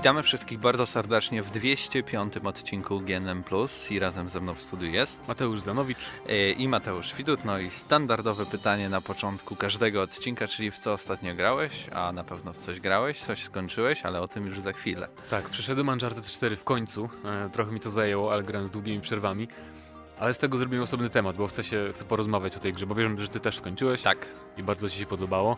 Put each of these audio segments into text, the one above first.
Witamy wszystkich bardzo serdecznie w 205 odcinku GNM Plus i razem ze mną w studiu jest Mateusz Zanowicz. e, i Mateusz Widut. No i standardowe pytanie na początku każdego odcinka, czyli w co ostatnio grałeś? A na pewno w coś grałeś, coś skończyłeś, ale o tym już za chwilę. Tak, przeszedłem Uncharted 4 w końcu. E, trochę mi to zajęło, ale grałem z długimi przerwami. Ale z tego zrobimy osobny temat, bo chcę się chcę porozmawiać o tej grze, bo wiem, że ty też skończyłeś Tak. i bardzo ci się podobało.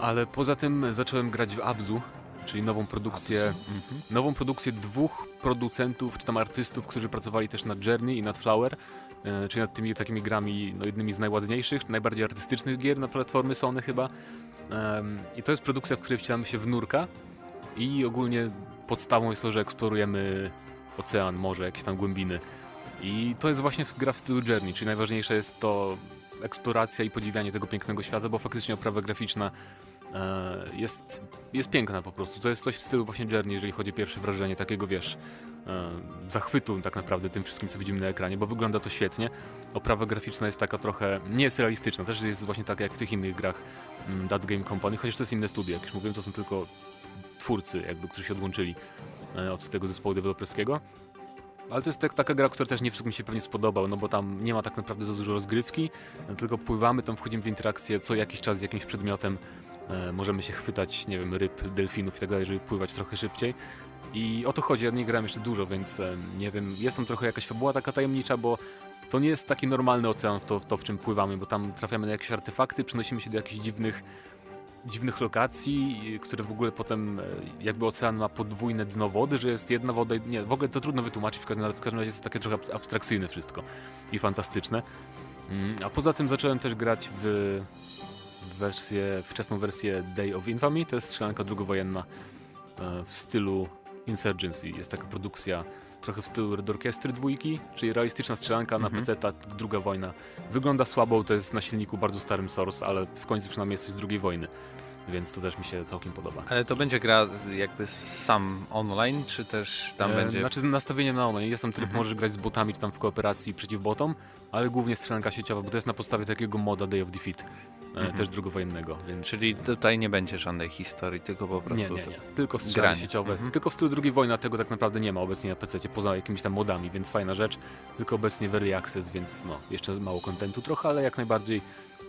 Ale poza tym zacząłem grać w Abzu, czyli nową produkcję, Mhm. nową produkcję dwóch producentów, czy tam artystów, którzy pracowali też nad Journey i nad Flower, e, czyli nad tymi takimi grami, no, jednymi z najładniejszych, najbardziej artystycznych gier na platformy Sony chyba. I to jest produkcja, w której wcielamy się w nurka i ogólnie podstawą jest to, że eksplorujemy ocean, morze, jakieś tam głębiny. I to jest właśnie gra w stylu Journey, czyli najważniejsze jest to eksploracja i podziwianie tego pięknego świata, bo faktycznie oprawa graficzna jest, jest piękna po prostu. To jest coś w stylu właśnie Journey, jeżeli chodzi o pierwsze wrażenie takiego, wiesz, e, zachwytu tak naprawdę tym wszystkim, co widzimy na ekranie, bo wygląda to świetnie. Oprawa graficzna jest taka trochę, nie jest realistyczna, też jest właśnie taka jak w tych innych grach mm, That Game Company, chociaż to jest inne studio, jak już mówiłem, to są tylko twórcy, jakby, którzy się odłączyli e, od tego zespołu deweloperskiego. Ale to jest tak, taka gra, która też nie wszystkim się pewnie spodobał, no bo tam nie ma tak naprawdę za dużo rozgrywki, e, tylko pływamy, tam wchodzimy w interakcję co jakiś czas z jakimś przedmiotem, e, możemy się chwytać, nie wiem, ryb, delfinów i tak dalej, żeby pływać trochę szybciej. I o to chodzi, ja nie grałem jeszcze dużo, więc e, nie wiem, jest tam trochę jakaś fabuła taka tajemnicza, bo to nie jest taki normalny ocean w to, w to, w czym pływamy, bo tam trafiamy na jakieś artefakty, przenosimy się do jakichś dziwnych, dziwnych lokacji, które w ogóle potem, e, jakby ocean ma podwójne dno wody, że jest jedna woda, nie, w ogóle to trudno wytłumaczyć, w każdym, w każdym razie jest to takie trochę abs- abstrakcyjne wszystko i fantastyczne. Mm, A poza tym zacząłem też grać w wersję, wczesną wersję Day of Infamy, to jest strzelanka drugowojenna e, w stylu Insurgency. Jest taka produkcja trochę w stylu Red Orchestry dwójki, czyli realistyczna strzelanka na Mhm. PC, ta druga wojna. Wygląda słabo, to jest na silniku bardzo starym Source, ale w końcu przynajmniej jest coś z drugiej wojny, więc to też mi się całkiem podoba. Ale to będzie gra jakby sam online, czy też tam E, będzie... Znaczy z nastawieniem na online. Jest tam tryb, Mhm. możesz grać z botami, czy tam w kooperacji przeciw botom, ale głównie strzelanka sieciowa, bo to jest na podstawie takiego moda Day of Defeat, e, Mhm. też drugowojennego, więc... Czyli tutaj nie będzie żadnej historii, tylko po prostu... Nie, nie, to- nie. Tylko strzelanie sieciowe. Mhm. Tylko w stylu drugiej wojny, a tego tak naprawdę nie ma obecnie na PC, poza jakimiś tam modami, więc fajna rzecz. Tylko obecnie w Early Access, więc no, jeszcze mało kontentu trochę, ale jak najbardziej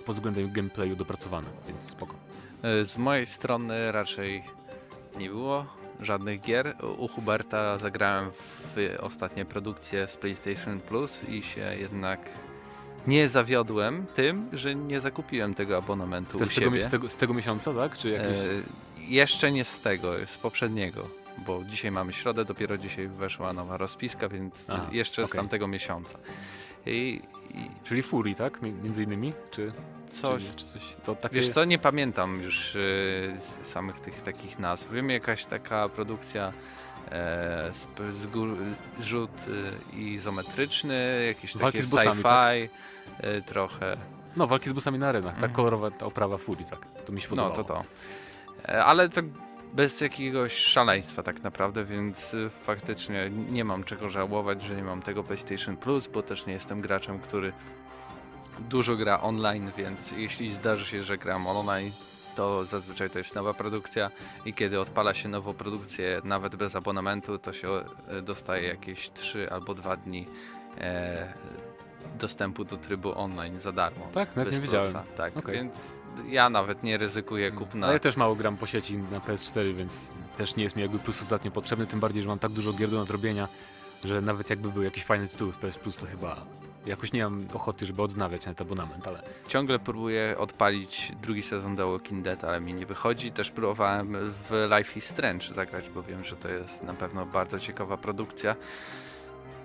pod względem gameplayu dopracowane, więc spoko. E, Z mojej strony raczej nie było żadnych gier. U Huberta zagrałem w ostatnie produkcje z PlayStation Plus i się jednak nie zawiodłem tym, że nie zakupiłem tego abonamentu To u z tego, siebie. z, tego, z tego miesiąca, tak? Czy jakieś... E, jeszcze nie z tego, z poprzedniego, bo dzisiaj mamy środę, dopiero dzisiaj weszła nowa rozpiska, więc Aha, jeszcze z okej. tamtego miesiąca. I, i Czyli Fury, tak? Mi- Między innymi? Czy coś, Czy, czy coś to takie... Wiesz co, nie pamiętam już e, z samych tych takich nazw. Wiem, jakaś taka produkcja e, sp- z gór, zrzut e, izometryczny, jakieś Walki takie z bossami, sci-fi e, trochę. No, walki z busami na arenach, tak? Mhm. Kolorowa ta oprawa Fury, tak? To mi się No podobało. to to. E, ale to bez jakiegoś szaleństwa tak naprawdę, więc e, faktycznie nie mam czego żałować, że nie mam tego PlayStation Plus, bo też nie jestem graczem, który dużo gra online, więc jeśli zdarzy się, że gram online, to zazwyczaj to jest nowa produkcja i kiedy odpala się nową produkcję, nawet bez abonamentu, to się e, dostaje jakieś 3 albo 2 dni e, dostępu do trybu online za darmo. Tak? Nawet nie wiedziałem. plusa. Tak, Okej. więc ja nawet nie ryzykuję kupna. Ale ja też mało gram po sieci na PS4, więc też nie jest mi jakby plus ostatnio potrzebny, tym bardziej, że mam tak dużo gier do nadrobienia, że nawet jakby były jakieś fajne tytuły w PS Plus, to chyba jakoś nie mam ochoty, żeby odnawiać ten abonament, ale Ciągle próbuję odpalić drugi sezon The Walking Dead, ale mi nie wychodzi. Też próbowałem w Life is Strange zagrać, bo wiem, że to jest na pewno bardzo ciekawa produkcja.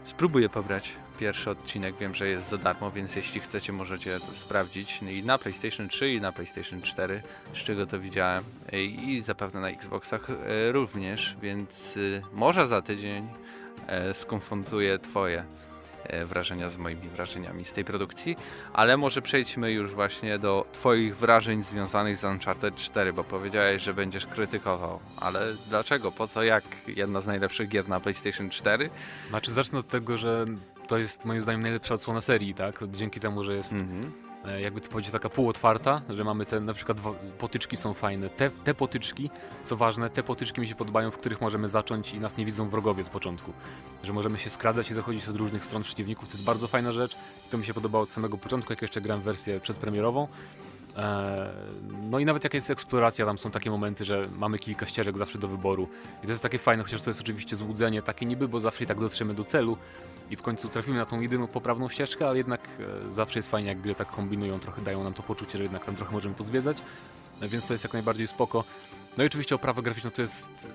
Spróbuję pobrać pierwszy odcinek, wiem, że jest za darmo, więc jeśli chcecie, możecie to sprawdzić. I na PlayStation 3 i na PlayStation 4, z czego to widziałem. I i zapewne na Xboxach e, również, więc y, może za tydzień e, skonfrontuję twoje. e, wrażenia z moimi wrażeniami z tej produkcji, ale może przejdźmy już właśnie do Twoich wrażeń związanych z Uncharted 4, bo powiedziałeś, że będziesz krytykował. Ale dlaczego? Po co? Jak jedna z najlepszych gier na PlayStation 4? znaczy zacznę od tego, że to jest moim zdaniem najlepsza odsłona serii, tak? Dzięki temu, że jest Mhm. E, jakby to powiedzieć, taka półotwarta, że mamy te na przykład potyczki są fajne. Te, te potyczki, co ważne, te potyczki mi się podobają, w których możemy zacząć i nas nie widzą wrogowie od początku. Że możemy się skradać i zachodzić od różnych stron przeciwników, to jest bardzo fajna rzecz. I to mi się podobało od samego początku, jak jeszcze gram wersję przedpremierową. E, No i nawet jak jest eksploracja, tam są takie momenty, że mamy kilka ścieżek zawsze do wyboru. I to jest takie fajne, chociaż to jest oczywiście złudzenie, takie niby, bo zawsze i tak dotrzemy do celu i w końcu trafimy na tą jedyną poprawną ścieżkę, ale jednak e, zawsze jest fajnie, jak gry tak kombinują, trochę dają nam to poczucie, że jednak tam trochę możemy pozwiedzać, więc to jest jak najbardziej spoko. No i oczywiście oprawa graficzna to jest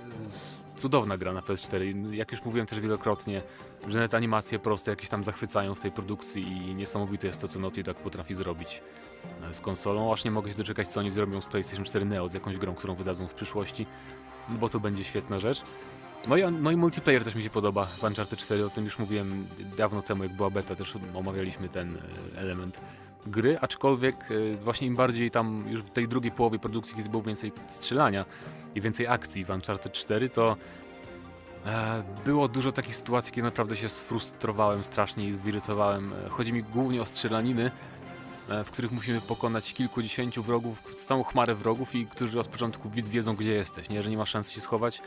e, cudowna gra na PS4. Jak już mówiłem też wielokrotnie, że nawet animacje proste jakieś tam zachwycają w tej produkcji i niesamowite jest to, co Naughty Dog potrafi zrobić e, z konsolą. Aż nie mogę się doczekać, co oni zrobią z PlayStation 4 Neo, z jakąś grą, którą wydadzą w przyszłości, bo to będzie świetna rzecz. No i, no i multiplayer też mi się podoba w Uncharted 4, o tym już mówiłem dawno temu, jak była beta, też omawialiśmy ten e, element gry, aczkolwiek e, właśnie im bardziej tam już w tej drugiej połowie produkcji, kiedy było więcej strzelania i więcej akcji w Uncharted 4, to e, było dużo takich sytuacji, kiedy naprawdę się sfrustrowałem strasznie i zirytowałem. E, Chodzi mi głównie o strzelaniny, w których musimy pokonać kilkudziesięciu wrogów, całą chmarę wrogów i którzy od początku widz wiedzą, gdzie jesteś, nie? że nie ma szansy się schować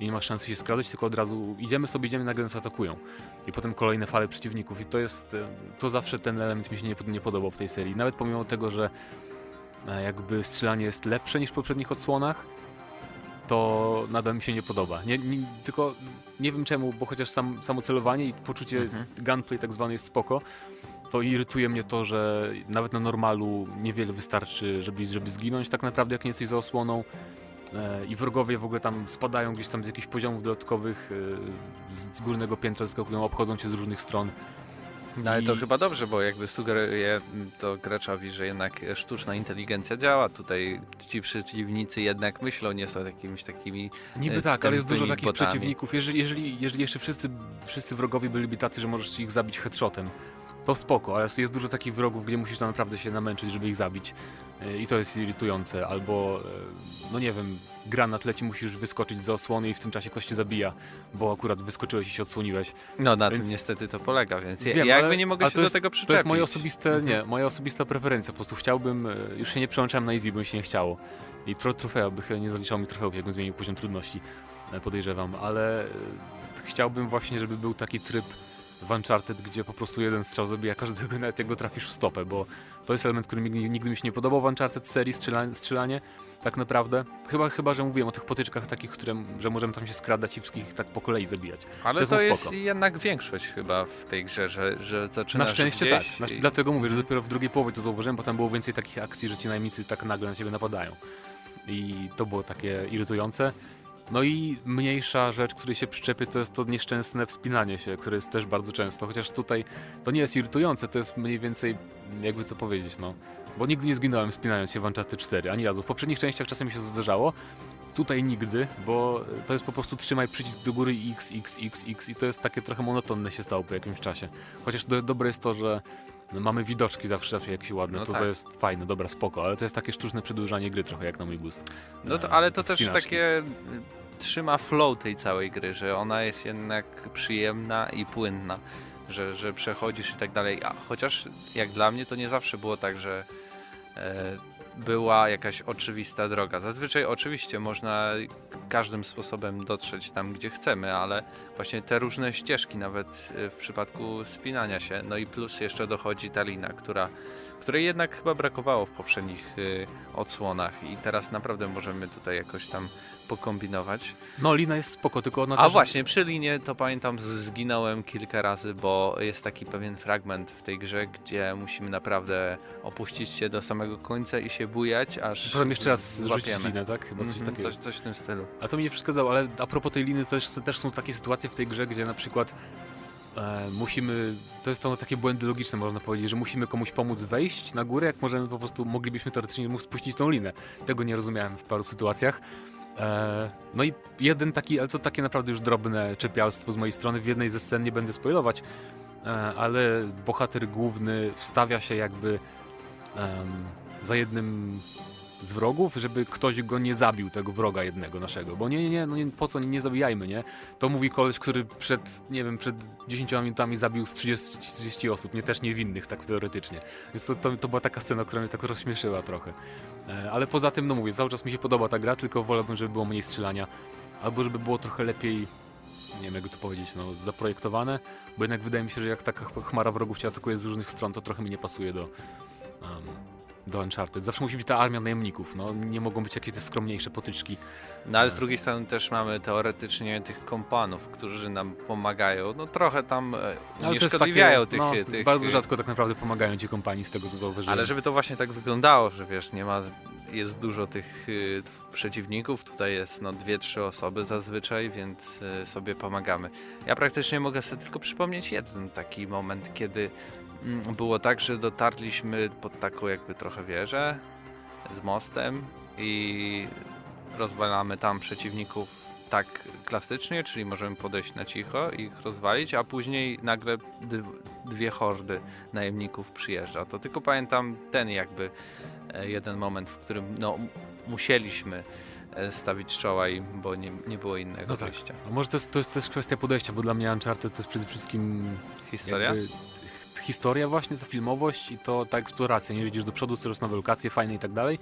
i nie ma szansy się skradać, tylko od razu idziemy sobie, idziemy, nagle nas atakują. I potem kolejne fale przeciwników i to jest, to zawsze ten element mi się nie, nie podobał w tej serii. Nawet pomimo tego, że e, jakby strzelanie jest lepsze niż w poprzednich odsłonach, to nadal mi się nie podoba. Nie, nie, tylko nie wiem czemu, bo chociaż sam, samo celowanie i poczucie Mhm. gunplay tak zwany jest spoko, to irytuje mnie to, że nawet na normalu niewiele wystarczy, żeby, żeby zginąć tak naprawdę, jak nie jesteś za osłoną. E, I wrogowie w ogóle tam spadają gdzieś tam z jakichś poziomów dodatkowych, e, z, górnego piętra skakują, obchodzą cię z różnych stron. No ale to I- chyba dobrze, bo jakby sugeruje to graczowi, że jednak sztuczna inteligencja działa. Tutaj ci przeciwnicy jednak myślą, nie są jakimiś takimi Niby e, tak, ale jest dużo takich botami. przeciwników. Jeżeli, jeżeli, jeżeli jeszcze wszyscy, wszyscy wrogowie byliby tacy, że możesz ich zabić headshotem, to spoko, ale jest dużo takich wrogów, gdzie musisz naprawdę się namęczyć, żeby ich zabić. E, I to jest irytujące. Albo, e, no nie wiem, granat leci, musisz wyskoczyć za osłony i w tym czasie ktoś cię zabija, bo akurat wyskoczyłeś i się odsłoniłeś. No na Więc- tym niestety to polega, więc ja, Wiem, ja ale- jakby nie mogę ale się to jest- do tego To przyczepić. jest moje osobiste, Mhm. nie, moja osobista preferencja. Po prostu chciałbym, e, już się nie przełączałem na easy, bo mi się nie chciało. I tro, trofea, bych nie zaliczało mi trofeów, jakbym zmienił poziom trudności, podejrzewam, ale chciałbym właśnie, żeby był taki tryb w Uncharted, gdzie po prostu jeden strzał zabija każdego, nawet jak go trafisz w stopę, bo to jest element, który nigdy, nigdy mi się nie podobał w Uncharted serii, strzelanie, strzelanie tak naprawdę. Chyba, chyba, że mówiłem o tych potyczkach takich, które, że możemy tam się skradać i wszystkich tak po kolei zabijać. Ale to to, jest spoko. jednak większość chyba w tej grze, że, że zaczynasz Na szczęście gdzieś tak. Na, i- Dlatego mówię, że dopiero w drugiej połowie to zauważyłem, bo tam było więcej takich akcji, że ci najemnicy tak nagle na ciebie napadają. I to było takie irytujące. No i mniejsza rzecz, której się przyczepię, to jest to nieszczęsne wspinanie się, które jest też bardzo często. Chociaż tutaj to nie jest irytujące, to jest mniej więcej, jakby to powiedzieć, no. Bo nigdy nie zginąłem wspinając się w Uncharted 4, ani razu. W poprzednich częściach czasem mi się to zdarzało. Tutaj nigdy, bo to jest po prostu trzymaj przycisk do góry X, X, X, X i to jest takie trochę monotonne się stało po jakimś czasie. Chociaż do, dobre jest to, że no, mamy widoczki zawsze, zawsze jakieś ładne, No to tak. to jest fajne, dobra, spoko, ale to jest takie sztuczne przedłużanie gry trochę jak na mój gust. No to, E, ale to też wspinaczki. takie y, trzyma flow tej całej gry, że ona jest jednak przyjemna i płynna, że, że przechodzisz i tak dalej. A chociaż jak dla mnie to nie zawsze było tak, że e, była jakaś oczywista droga. Zazwyczaj oczywiście można każdym sposobem dotrzeć tam, gdzie chcemy, ale właśnie te różne ścieżki, nawet e, w przypadku spinania się, no i plus jeszcze dochodzi ta lina, która, której jednak chyba brakowało w poprzednich y, odsłonach i teraz naprawdę możemy tutaj jakoś tam pokombinować. No, Lina jest spoko, tylko ona A też... właśnie, przy linie to pamiętam, zginąłem kilka razy, bo jest taki pewien fragment w tej grze, gdzie musimy naprawdę opuścić się do samego końca i się bujać, aż Potem jeszcze raz rzucić linę, tak? Chyba coś Mhm, takiego. coś, coś w tym stylu. A to mi nie przeszkadzało, ale a propos tej liny, to też, też są takie sytuacje w tej grze, gdzie na przykład e, musimy, to jest to takie błędy logiczne można powiedzieć, że musimy komuś pomóc wejść na górę, jak możemy po prostu, moglibyśmy teoretycznie mu spuścić tą linę. Tego nie rozumiałem w paru sytuacjach. E, no i jeden taki, ale to takie naprawdę już drobne czepialstwo z mojej strony, w jednej ze scen nie będę spoilować, e, ale bohater główny wstawia się jakby za jednym z wrogów, żeby ktoś go nie zabił, tego wroga jednego naszego. Bo nie, nie, nie, no nie po co, nie, nie zabijajmy, nie? To mówi koleś, który przed, nie wiem, przed 10 minutami zabił z 30, 30 osób, nie też niewinnych, tak teoretycznie. Więc to, to, to była taka scena, która mnie tak rozśmieszyła trochę. E, ale poza tym, no mówię, cały czas mi się podoba ta gra, tylko wolałbym, żeby było mniej strzelania. Albo żeby było trochę lepiej, nie wiem jak to powiedzieć, no, zaprojektowane, bo jednak wydaje mi się, że jak taka ch- chmara wrogów cię atakuje z różnych stron, to trochę mi nie pasuje do, um, do Uncharted. Zawsze musi być ta armia najemników, no, nie mogą być jakieś te skromniejsze potyczki. No ale z drugiej strony też mamy teoretycznie tych kompanów, którzy nam pomagają. No trochę tam e, unieszkodliwiają takie, tych, no, tych... Bardzo rzadko tak naprawdę pomagają ci kompanii z tego, co zauważyłem. Ale żeby to właśnie tak wyglądało, że wiesz, nie ma, jest dużo tych y, przeciwników, tutaj jest no dwie, trzy osoby zazwyczaj, więc y, sobie pomagamy. Ja praktycznie mogę sobie tylko przypomnieć jeden taki moment, kiedy było tak, że dotarliśmy pod taką jakby trochę wieżę z mostem i rozwalamy tam przeciwników tak klasycznie, czyli możemy podejść na cicho i ich rozwalić, a później nagle dwie hordy najemników przyjeżdża. To tylko pamiętam ten jakby e, jeden moment, w którym no, musieliśmy e, stawić czoła im, bo nie, nie było innego No tak. wyjścia. A może to jest, to jest też kwestia podejścia, bo dla mnie Uncharted to jest przede wszystkim Historia? Jakby, historia właśnie, ta filmowość i to ta eksploracja, nie idziesz do przodu, coraz nowe lokacje, fajne i tak dalej.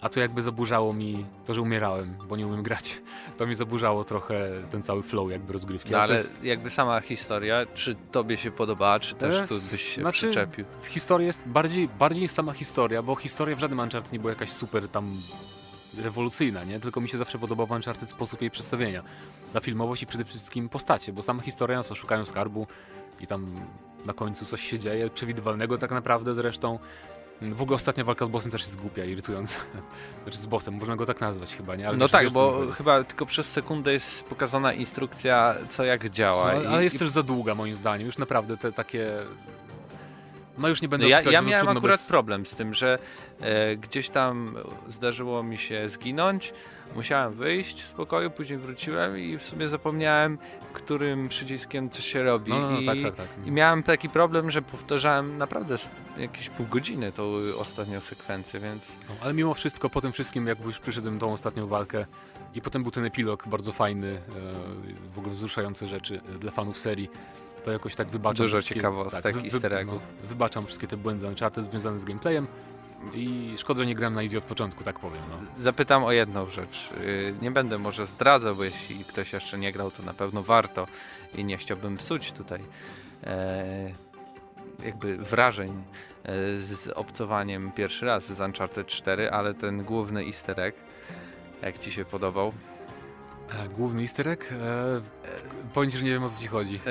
A to jakby zaburzało mi to, że umierałem, bo nie umiem grać. To mi zaburzało trochę ten cały flow jakby rozgrywki. No Ale to ale jest, jakby sama historia, czy tobie się podobała, czy też tu byś się znaczy- przyczepił? historia jest bardziej, bardziej sama historia, bo historia w żadnym Uncharted nie była jakaś super tam rewolucyjna, nie? Tylko mi się zawsze podobał w Uncharted sposób jej przedstawienia. Na filmowość i przede wszystkim postacie, bo sama historia, no co, szukają skarbu i tam na końcu coś się dzieje, przewidywalnego tak naprawdę zresztą. W ogóle ostatnia walka z bossem też jest głupia, irytująca. Znaczy z bossem, można go tak nazwać chyba, nie? Ale no tak, bo chyba tylko przez sekundę jest pokazana instrukcja, co jak działa. No, i- ale jest i też za długa moim zdaniem, już naprawdę te takie... No już nie będę No ja, ja to miałem akurat bez... problem z tym, że e, gdzieś tam zdarzyło mi się zginąć, musiałem wyjść z pokoju, później wróciłem i w sumie zapomniałem, którym przyciskiem coś się robi. No, no, no I, tak, tak, tak. I miałem taki problem, że powtarzałem naprawdę jakieś pół godziny tą ostatnią sekwencję, więc No, ale mimo wszystko, po tym wszystkim, jak już przyszedłem tą ostatnią walkę i potem był ten epilog bardzo fajny, e, w ogóle wzruszające rzeczy e, dla fanów serii, to jakoś tak wybaczam Dużo wszystkie- ciekawostek, easter eggów. No, wybaczam wszystkie te błędy Uncharted związane z gameplayem i szkoda, że nie grałem na easy od początku, tak powiem. No. zapytam o jedną rzecz. Y, Nie będę może zdradzał, bo jeśli ktoś jeszcze nie grał, to na pewno warto i nie chciałbym psuć tutaj e, jakby wrażeń e, z obcowaniem pierwszy raz z Uncharted 4, ale ten główny easter egg, jak ci się podobał? E, główny easter egg? E, powiem ci, że nie wiem o co ci chodzi. E,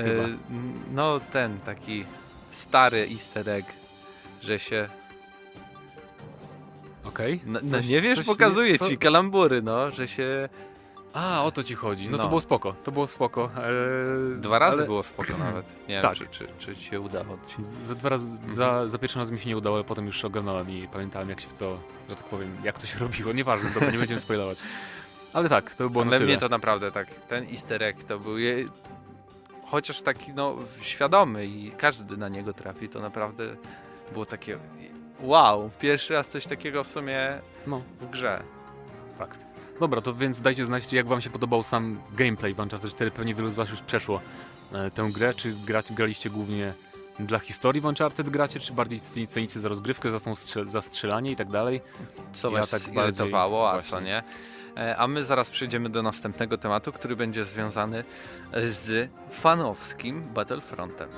no ten taki stary easter egg, że się... Okej. No, no Coś- nie wiesz, coś pokazuję co- ci kalambury, no, że się... A, o to ci chodzi. No, No. to było spoko, to było spoko. E, Dwa razy ale było spoko nawet. Nie Tak. wiem, czy, czy, czy ci się udało. Ci. z- Za, dwa razy, za, za pierwszym razem mi się nie udało, ale potem już ogarnąłem i pamiętałem jak się w to, że tak powiem, jak to się robiło. Nieważne, dobra, nie będziemy spoilować. Ale tak, to by było na tyle. mnie to naprawdę tak, ten easter egg to był je, chociaż taki no świadomy i każdy na niego trafi, to naprawdę było takie wow, pierwszy raz coś takiego w sumie No, w grze. fakt. Dobra, to więc dajcie znać, jak wam się podobał sam gameplay w Uncharted 4. Pewnie wielu z was już przeszło e, tę grę. Czy gra, graliście głównie dla historii w Uncharted gracie, czy bardziej ceni- cenicie za rozgrywkę, za, tą strzel- za strzelanie i tak dalej? Co Ja was tak bardziej- irytowało, a właśnie. co nie. E, A my zaraz przejdziemy do następnego tematu, który będzie związany z fanowskim Battlefrontem.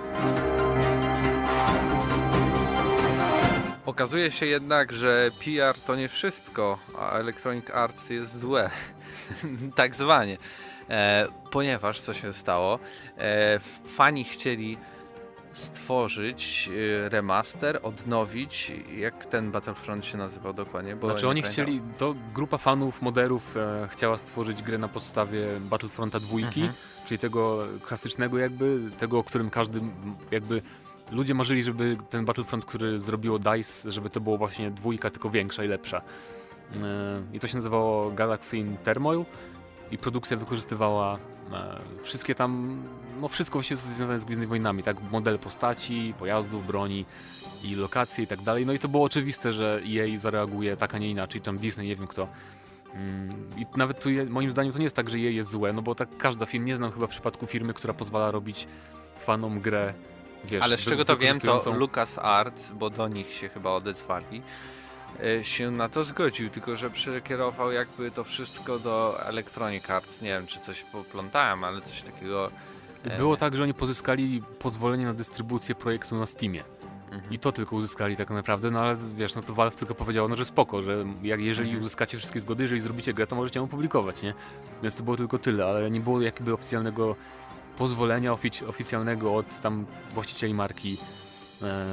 Okazuje się jednak, że PR to nie wszystko, a Electronic Arts jest złe. tak zwanie. E, ponieważ co się stało? E, fani chcieli stworzyć e, remaster, odnowić, jak ten Battlefront się nazywał dokładnie? Bo Znaczy oni chcieli, to grupa fanów, moderów e, chciała stworzyć grę na podstawie Battlefronta dwójki, Mhm. czyli tego klasycznego jakby, tego, o którym każdy jakby ludzie marzyli, żeby ten Battlefront, który zrobiło DICE, żeby to było właśnie dwójka, tylko większa i lepsza. E, I to się nazywało Galaxy in Turmoil i produkcja wykorzystywała E, Wszystkie tam, no wszystko się związane z Gwiezdnymi Wojnami, tak? Modele postaci, pojazdów, broni i lokacje i tak dalej. No i to było oczywiste, że EA zareaguje tak, a nie inaczej, tam Disney, nie wiem kto. Mm, I nawet tu moim zdaniem to nie jest tak, że EA jest złe, no bo tak każda firma, nie znam chyba przypadku firmy, która pozwala robić fanom grę, wiesz, Ale z czego to wiem, to wykorzystującą- LucasArts, bo do nich się chyba odezwali, e, się na to zgodził, tylko że przekierował jakby to wszystko do Electronic Arts. Nie wiem, czy coś poplątałem, ale coś takiego. e, Było tak, że oni pozyskali pozwolenie na dystrybucję projektu na Steamie. mhm. I to tylko uzyskali tak naprawdę, no ale wiesz, no to Valve tylko powiedziało, no że spoko, że jak, jeżeli Mhm. uzyskacie wszystkie zgody, jeżeli zrobicie grę, to możecie ją opublikować, nie? Więc to było tylko tyle, ale nie było jakby oficjalnego pozwolenia ofic- oficjalnego od tam właścicieli marki e,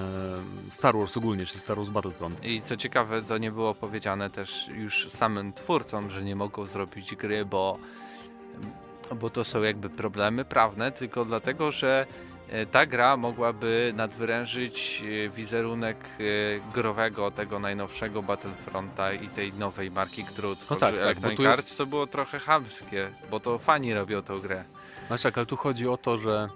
Star Wars ogólnie, czy Star Wars Battlefront. I co ciekawe, to nie było powiedziane też już samym twórcom, że nie mogą zrobić gry, bo, bo to są jakby problemy prawne, tylko dlatego, że e, ta gra mogłaby nadwyrężyć e, wizerunek growego tego najnowszego Battlefronta i tej nowej marki, którą tworzy tak, tak, bo Electronic jest- Arts, co było trochę chamskie, bo to fani robią tą grę. Tak, ale tu chodzi o to, że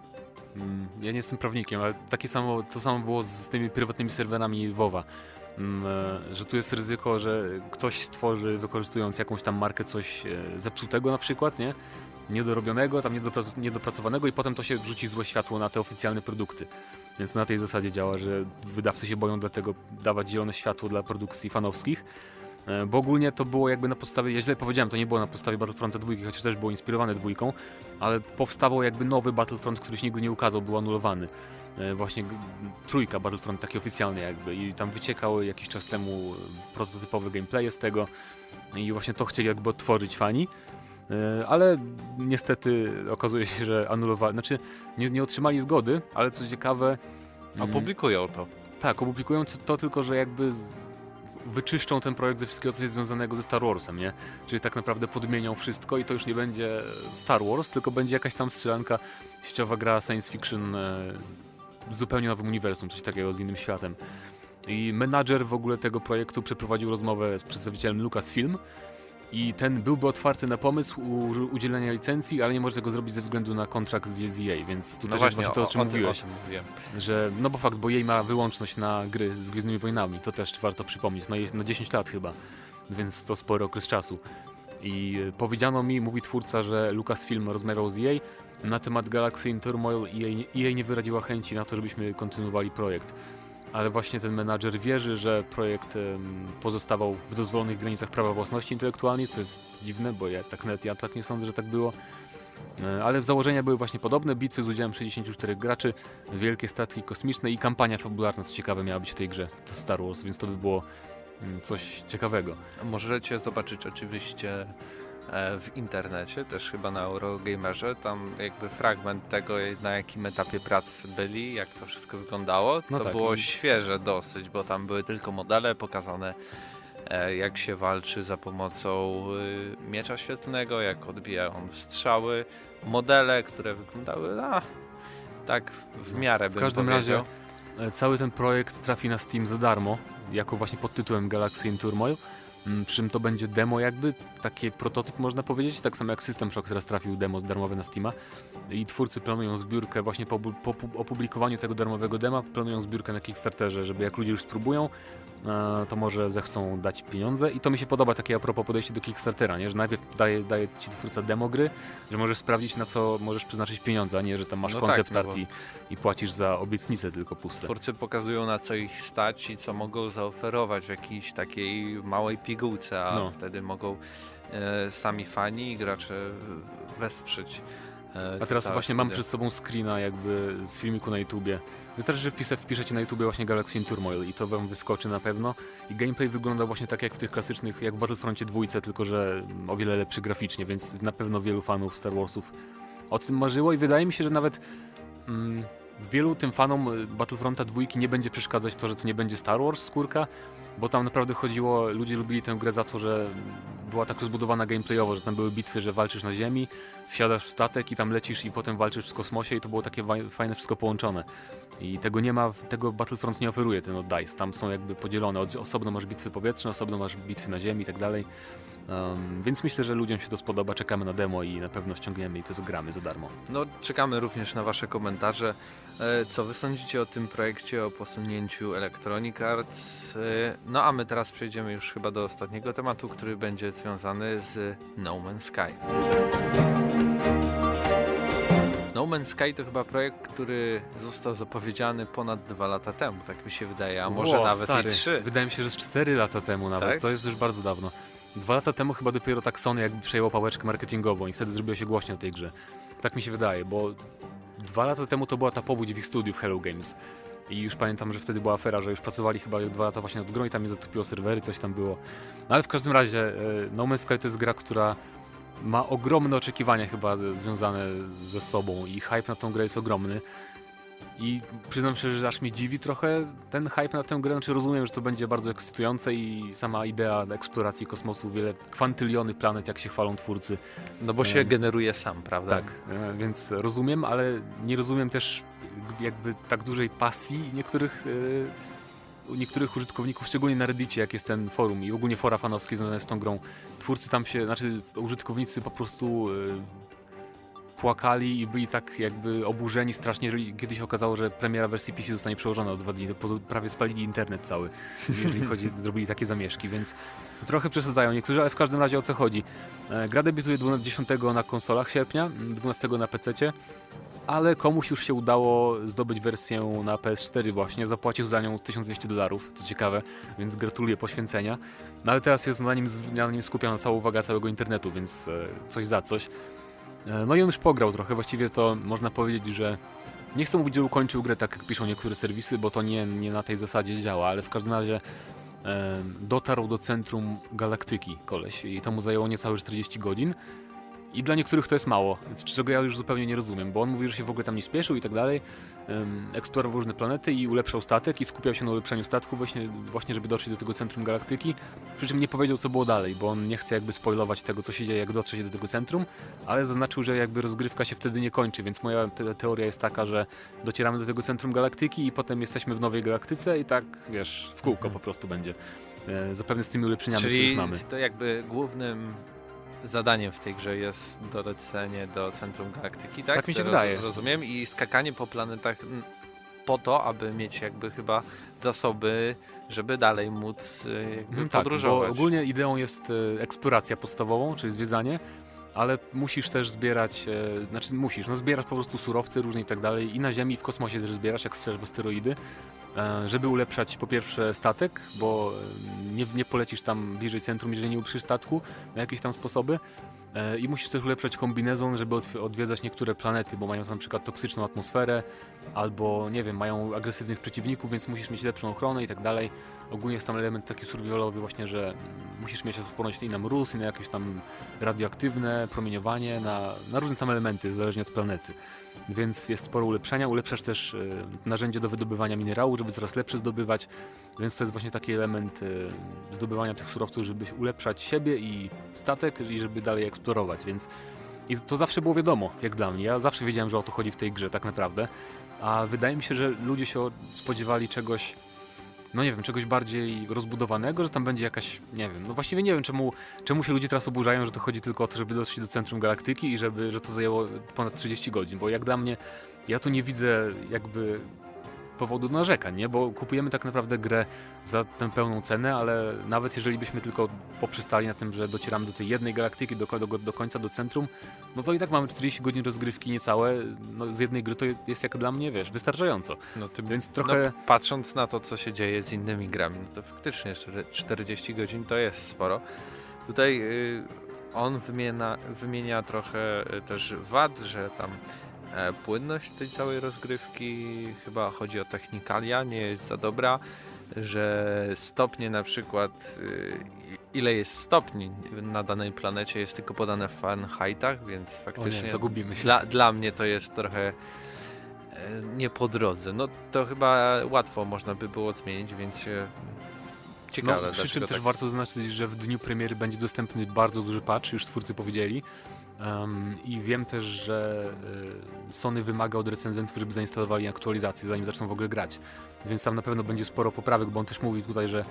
mm, ja nie jestem prawnikiem, ale takie samo, to samo było z, tymi prywatnymi serwerami WoWa. Mm, e, że tu jest ryzyko, że ktoś stworzy, wykorzystując jakąś tam markę, coś e, zepsutego na przykład, nie? Niedorobionego, tam niedopra- niedopracowanego i potem to się rzuci złe światło na te oficjalne produkty. Więc na tej zasadzie działa, że wydawcy się boją dlatego dawać zielone światło dla produkcji fanowskich. E, Bo ogólnie to było jakby na podstawie, ja źle powiedziałem, to nie było na podstawie Battlefronta 2, chociaż też było inspirowane dwójką, ale powstawał jakby nowy Battlefront, który się nigdy nie ukazał, był anulowany. E, Właśnie trójka Battlefront, taki oficjalny jakby i tam wyciekały jakiś czas temu e, prototypowe gameplaye z tego i właśnie to chcieli jakby odtworzyć fani. Ale niestety okazuje się, że anulowali, znaczy nie, nie otrzymali zgody, ale co ciekawe, mm, Opublikują to. tak, opublikują to, to tylko, że jakby z, wyczyszczą ten projekt ze wszystkiego, co jest związanego ze Star Warsem, nie? Czyli tak naprawdę podmienią wszystko i to już nie będzie Star Wars, tylko będzie jakaś tam strzelanka, sieciowa gra science fiction e, w zupełnie nowym uniwersum, coś takiego z innym światem. I menadżer w ogóle tego projektu przeprowadził rozmowę z przedstawicielem Lucasfilm i ten byłby otwarty na pomysł udzielenia licencji, ale nie może tego zrobić ze względu na kontrakt z EA, więc tu No też właśnie, jest właśnie to, o czym o, mówiłeś O mówiłem. że no bo fakt, bo jej ma wyłączność na gry z Gwiezdnymi Wojnami, to też warto przypomnieć, no jest na 10 lat chyba, więc to spory okres czasu. I e, powiedziano mi, mówi twórca, że Lucasfilm rozmawiał z jej na temat Galaxy in Turmoil i i jej nie wyraziła chęci na to, żebyśmy kontynuowali projekt. Ale właśnie ten menadżer wierzy, że projekt pozostawał w dozwolonych granicach prawa własności intelektualnej, co jest dziwne, bo ja tak nawet ja tak nie sądzę, że tak było. E, Ale założenia były właśnie podobne, bitwy z udziałem 64 graczy, wielkie statki kosmiczne i kampania fabularna, co ciekawe miała być w tej grze, Star Wars, więc to by było mm, coś ciekawego. Możecie zobaczyć oczywiście w internecie, też chyba na Eurogamerze, tam jakby fragment tego, na jakim etapie prac byli, jak to wszystko wyglądało. No to tak, było i- świeże dosyć, bo tam były tylko modele pokazane, e, jak się walczy za pomocą y, miecza świetlnego, jak odbija on strzały, modele, które wyglądały, a, tak w miarę W każdym powiedział. razie e, cały ten projekt trafi na Steam za darmo, jako właśnie pod tytułem Galaxy in Turmoil. Mm, Przy czym to będzie demo jakby, taki prototyp można powiedzieć, tak samo jak System Shock teraz trafił demo darmowe na Steama i twórcy planują zbiórkę właśnie po, po pu- opublikowaniu tego darmowego dema, planują zbiórkę na Kickstarterze, żeby jak ludzie już spróbują, e, to może zechcą dać pieniądze i to mi się podoba takie a propos podejście do Kickstartera, nie? że najpierw daje, daje ci twórca demo gry, że możesz sprawdzić na co możesz przeznaczyć pieniądze, a nie, że tam masz No tak, koncept no art i, i płacisz za obietnice tylko puste. Twórcy pokazują na co ich stać i co mogą zaoferować w jakiejś takiej małej pigułce, a No. wtedy mogą e, sami fani i gracze wesprzeć. E, A teraz właśnie mam przed sobą screena jakby z filmiku na YouTubie. Wystarczy, że wpisę, wpiszecie na YouTubie właśnie Galaxy in Turmoil i to wam wyskoczy na pewno. I gameplay wygląda właśnie tak jak w tych klasycznych, jak w Battlefroncie dwójce, tylko że o wiele lepszy graficznie, więc na pewno wielu fanów Star Warsów o tym marzyło i wydaje mi się, że nawet mm, wielu tym fanom Battlefronta dwójki nie będzie przeszkadzać to, że to nie będzie Star Wars skórka, bo tam naprawdę chodziło, ludzie lubili tę grę za to, że była tak rozbudowana gameplayowo, że tam były bitwy, że walczysz na ziemi, wsiadasz w statek i tam lecisz i potem walczysz w kosmosie i to było takie fajne wszystko połączone. I tego nie ma, tego Battlefront nie oferuje ten od DICE. Tam są jakby podzielone, od- osobno masz bitwy powietrzne, osobno masz bitwy na ziemi i tak dalej. Um, więc myślę, że ludziom się to spodoba, czekamy na demo i na pewno ściągniemy i gramy za darmo. No, czekamy również na Wasze komentarze. E, Co Wy sądzicie o tym projekcie, o posunięciu Electronic Arts? E, No, a my teraz przejdziemy już chyba do ostatniego tematu, który będzie związany z No Man's Sky. No Man's Sky to chyba projekt, który został zapowiedziany ponad dwa lata temu, tak mi się wydaje, a może nawet stary, i trzy. Wydaje mi się, że z 4 lata temu nawet. Tak? To jest już bardzo dawno. Dwa lata temu chyba dopiero tak Sony jakby przejęło pałeczkę marketingową i wtedy zrobiło się głośno o tej grze. Tak mi się wydaje, bo dwa lata temu to była ta powódź w ich studiów Hello Games. I już pamiętam, że wtedy była afera, że już pracowali chyba dwa lata właśnie nad grą i tam je zatopiło serwery, coś tam było. No ale w każdym razie e, No Man's Sky to jest gra, która ma ogromne oczekiwania chyba związane ze sobą i hype na tą grę jest ogromny. I przyznam się, że aż mnie dziwi trochę ten hype na tę grę. Znaczy rozumiem, że to będzie bardzo ekscytujące i sama idea eksploracji kosmosu, wiele kwantyliony planet, jak się chwalą twórcy. No bo się Em, generuje sam, prawda? Tak, e, więc rozumiem, ale nie rozumiem też jakby tak dużej pasji niektórych, e, niektórych użytkowników, szczególnie na Reddicie, jak jest ten forum i ogólnie fora fanowskie związane z tą grą. Twórcy tam się, znaczy użytkownicy po prostu e, płakali i byli tak jakby oburzeni strasznie, jeżeli kiedyś okazało, że premiera wersji PC zostanie przełożona o dwa dni, to prawie spalili internet cały, jeżeli chodzi, zrobili takie zamieszki, więc trochę przesadzają niektórzy, ale w każdym razie o co chodzi. E, Gra debiutuje 10 na konsolach sierpnia, 12 na PC, ale komuś już się udało zdobyć wersję na PS4 właśnie, zapłacił za nią 1200 dolarów, co ciekawe, więc gratuluję poświęcenia. No ale teraz jest na nim, na nim skupiona cała uwaga całego internetu, więc e, coś za coś. E, No i on już pograł trochę, właściwie to można powiedzieć, że nie chcę mówić, że ukończył grę tak jak piszą niektóre serwisy, bo to nie, nie na tej zasadzie działa, ale w każdym razie e, dotarł do centrum galaktyki koleś i to mu zajęło niecałe 40 godzin. I dla niektórych to jest mało, czego ja już zupełnie nie rozumiem, bo on mówił, że się w ogóle tam nie spieszył i tak dalej. Eksplorował różne planety i ulepszał statek i skupiał się na ulepszaniu statku właśnie, właśnie żeby dotrzeć do tego centrum galaktyki. Przy czym nie powiedział, co było dalej, bo on nie chce jakby spoilować tego, co się dzieje, jak dotrze się do tego centrum, ale zaznaczył, że jakby rozgrywka się wtedy nie kończy, więc moja te teoria jest taka, że docieramy do tego centrum galaktyki i potem jesteśmy w nowej galaktyce i tak, wiesz, w kółko po prostu będzie. E, Zapewne z tymi ulepszeniami, które już mamy. to jakby głównym zadaniem w tej grze jest dolecenie do centrum galaktyki, tak? Tak mi się Teraz wydaje. Rozumiem i skakanie po planetach mm, po to, aby mieć jakby chyba zasoby, żeby dalej móc y, jakby Mhm, tak, podróżować. bo ogólnie ideą jest e, eksploracja podstawową, czyli zwiedzanie, ale musisz też zbierać, e, znaczy musisz, no zbierasz po prostu surowce różne i tak dalej i na Ziemi i w kosmosie też zbierasz, jak strzelasz w asteroidy, żeby ulepszać po pierwsze statek, bo e, nie, nie polecisz tam bliżej centrum, jeżeli nie ulepszysz statku na jakieś tam sposoby. E, I musisz też ulepszać kombinezon, żeby odw- odwiedzać niektóre planety, bo mają tam na przykład toksyczną atmosferę, albo nie wiem, mają agresywnych przeciwników, więc musisz mieć lepszą ochronę i tak dalej. Ogólnie jest tam element taki survivalowy właśnie, że musisz mieć odporność i na mróz, i na jakieś tam radioaktywne promieniowanie, na, na różne tam elementy, zależnie od planety. Więc jest sporo ulepszenia. Ulepszasz też e, narzędzie do wydobywania minerału, żeby coraz lepsze zdobywać. Więc to jest właśnie taki element e, zdobywania tych surowców, żeby ulepszać siebie i statek, i żeby dalej eksplorować. Więc i to zawsze było wiadomo, jak dla mnie. Ja zawsze wiedziałem, że o to chodzi w tej grze, tak naprawdę. A wydaje mi się, że ludzie się spodziewali czegoś, no nie wiem, czegoś bardziej rozbudowanego, że tam będzie jakaś, nie wiem, no właściwie nie wiem, czemu, czemu się ludzie teraz oburzają, że to chodzi tylko o to, żeby dotrzeć do centrum galaktyki i żeby, że to zajęło ponad 30 godzin, bo jak dla mnie, ja tu nie widzę jakby powodu narzekań, nie? Bo kupujemy tak naprawdę grę za tę pełną cenę, ale nawet jeżeli byśmy tylko poprzestali na tym, że docieramy do tej jednej galaktyki, do, do, do końca, do centrum, no to i tak mamy 40 godzin rozgrywki niecałe, no z jednej gry to jest jak dla mnie, wiesz, wystarczająco. No, tym, Więc trochę... no, patrząc na to, co się dzieje z innymi grami, no to faktycznie cztery- 40 godzin to jest sporo. Tutaj y, on wymienia, wymienia trochę y, też wad, że tam płynność tej całej rozgrywki, chyba chodzi o technikalia, nie jest za dobra, że stopnie na przykład, y, ile jest stopni na danej planecie jest tylko podane w Fahrenheitach, więc O nie, faktycznie zagubimy się. dla, dla mnie to jest trochę e, nie po drodze. No to chyba łatwo można by było zmienić, więc się Ciekawe, no, przy czym dlaczego też tak. warto zaznaczyć, że w dniu premiery będzie dostępny bardzo duży patch, już twórcy powiedzieli. Um, I wiem też, że y, Sony wymaga od recenzentów, żeby zainstalowali aktualizację, zanim zaczną w ogóle grać. Więc tam na pewno będzie sporo poprawek, bo on też mówi tutaj, że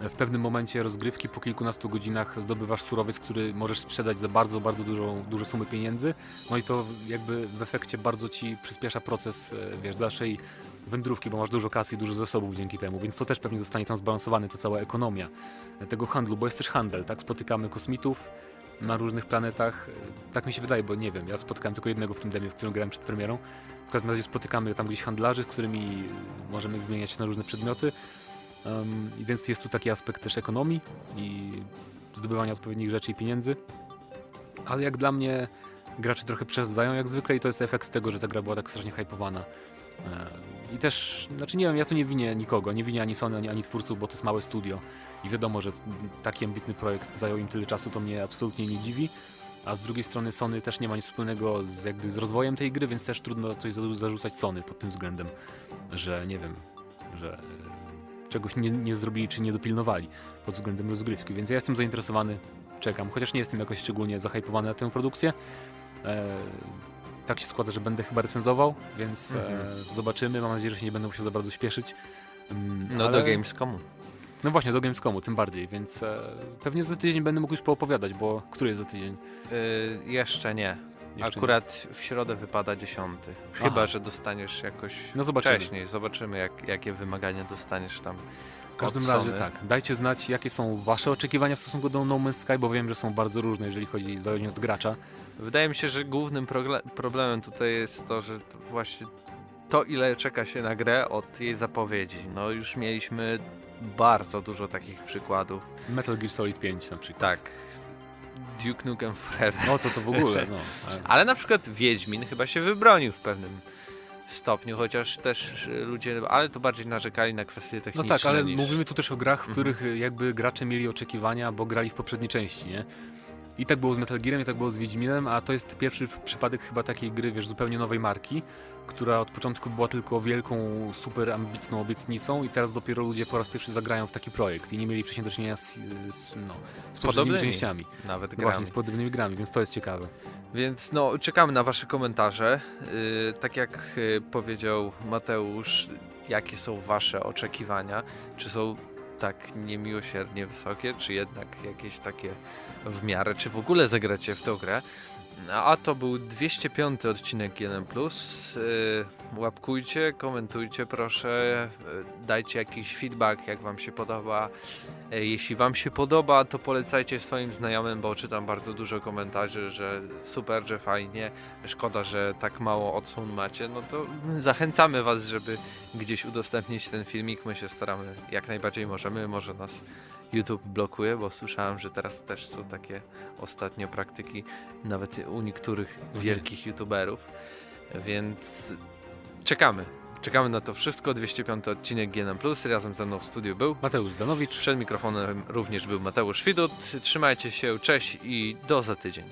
w pewnym momencie rozgrywki po kilkunastu godzinach zdobywasz surowiec, który możesz sprzedać za bardzo, bardzo dużą, duże sumy pieniędzy. No i to jakby w efekcie bardzo ci przyspiesza proces, e, wiesz, dalszej wędrówki, bo masz dużo kasy i dużo zasobów dzięki temu, więc to też pewnie zostanie tam zbalansowane, ta cała ekonomia tego handlu, bo jest też handel, tak? Spotykamy kosmitów na różnych planetach, e, tak mi się wydaje, bo nie wiem, ja spotkałem tylko jednego w tym demie, w którym grałem przed premierą. W każdym razie spotykamy tam gdzieś handlarzy, z którymi możemy wymieniać się na różne przedmioty, um, więc jest tu taki aspekt też ekonomii i zdobywania odpowiednich rzeczy i pieniędzy, ale jak dla mnie gracze trochę przesadzają jak zwykle i to jest efekt tego, że ta gra była tak strasznie hypowana. I też, znaczy nie wiem, ja tu nie winię nikogo, nie winię ani Sony, ani, ani twórców, bo to jest małe studio i wiadomo, że taki ambitny projekt zajął im tyle czasu, to mnie absolutnie nie dziwi. A z drugiej strony Sony też nie ma nic wspólnego z, jakby z rozwojem tej gry, więc też trudno coś za- zarzucać Sony pod tym względem, że nie wiem, że e, czegoś nie, nie zrobili czy nie dopilnowali pod względem rozgrywki, więc ja jestem zainteresowany, czekam, chociaż nie jestem jakoś szczególnie zahypowany na tę produkcję. E, tak się składa, że będę chyba recenzował, więc Mhm. e, zobaczymy. Mam nadzieję, że się nie będę musiał za bardzo śpieszyć. Mm, No ale- do Gamescomu. No właśnie, do Gamescomu tym bardziej, więc e, pewnie za tydzień będę mógł już poopowiadać, bo który jest za tydzień? Y, jeszcze nie. Jeszcze Akurat w środę wypada dziesiąty. Chyba, Aha. że dostaniesz jakoś nie. No zobaczymy. wcześniej. Zobaczymy, jak, jakie wymagania dostaniesz tam. W każdym razie Sony. tak, dajcie znać, jakie są wasze oczekiwania w stosunku do No Man's Sky, bo wiem, że są bardzo różne, jeżeli chodzi zależnie od gracza. Wydaje mi się, że głównym problemem tutaj jest to, że to właśnie to, ile czeka się na grę od jej zapowiedzi. No już mieliśmy bardzo dużo takich przykładów. Metal Gear Solid 5 na przykład. Tak. Duke Nukem Forever. No to to w ogóle, no. Ale na przykład Wiedźmin chyba się wybronił w pewnym stopniu, chociaż też y, ludzie, ale to bardziej narzekali na kwestie No techniczne tak, ale niż... mówimy tu też o grach, w Mhm. których y, jakby gracze mieli oczekiwania, bo grali w poprzedniej części, nie? I tak było z Metal Gearem, i tak było z Wiedźminem, a to jest pierwszy przypadek chyba takiej gry, wiesz, zupełnie nowej marki, która od początku była tylko wielką, super ambitną obietnicą i teraz dopiero ludzie po raz pierwszy zagrają w taki projekt i nie mieli wcześniej do czynienia z, z, no, z podobnymi częściami. Nawet No grami. właśnie, z podobnymi grami, więc to jest ciekawe. Więc no, czekamy na Wasze komentarze. Yy, tak jak yy, powiedział Mateusz, jakie są Wasze oczekiwania? Czy są tak niemiłosiernie wysokie, czy jednak jakieś takie w miarę? Czy w ogóle zagracie w tą grę? A to był 205 odcinek 1. Yy, łapkujcie, komentujcie proszę, yy, dajcie jakiś feedback, jak Wam się podoba. E, Jeśli Wam się podoba, to polecajcie swoim znajomym, bo czytam bardzo dużo komentarzy, że super, że fajnie. Szkoda, że tak mało odsłon macie. No to zachęcamy Was, żeby gdzieś udostępnić ten filmik. My się staramy jak najbardziej możemy. Może nas YouTube blokuje, bo słyszałem, że teraz też są takie ostatnio praktyki, nawet u niektórych nie. wielkich YouTuberów. Więc czekamy. Czekamy na to wszystko. 205 odcinek GNM+. Razem ze mną w studiu był Mateusz Danowicz. przed mikrofonem również był Mateusz Widut. Trzymajcie się, cześć i do za tydzień.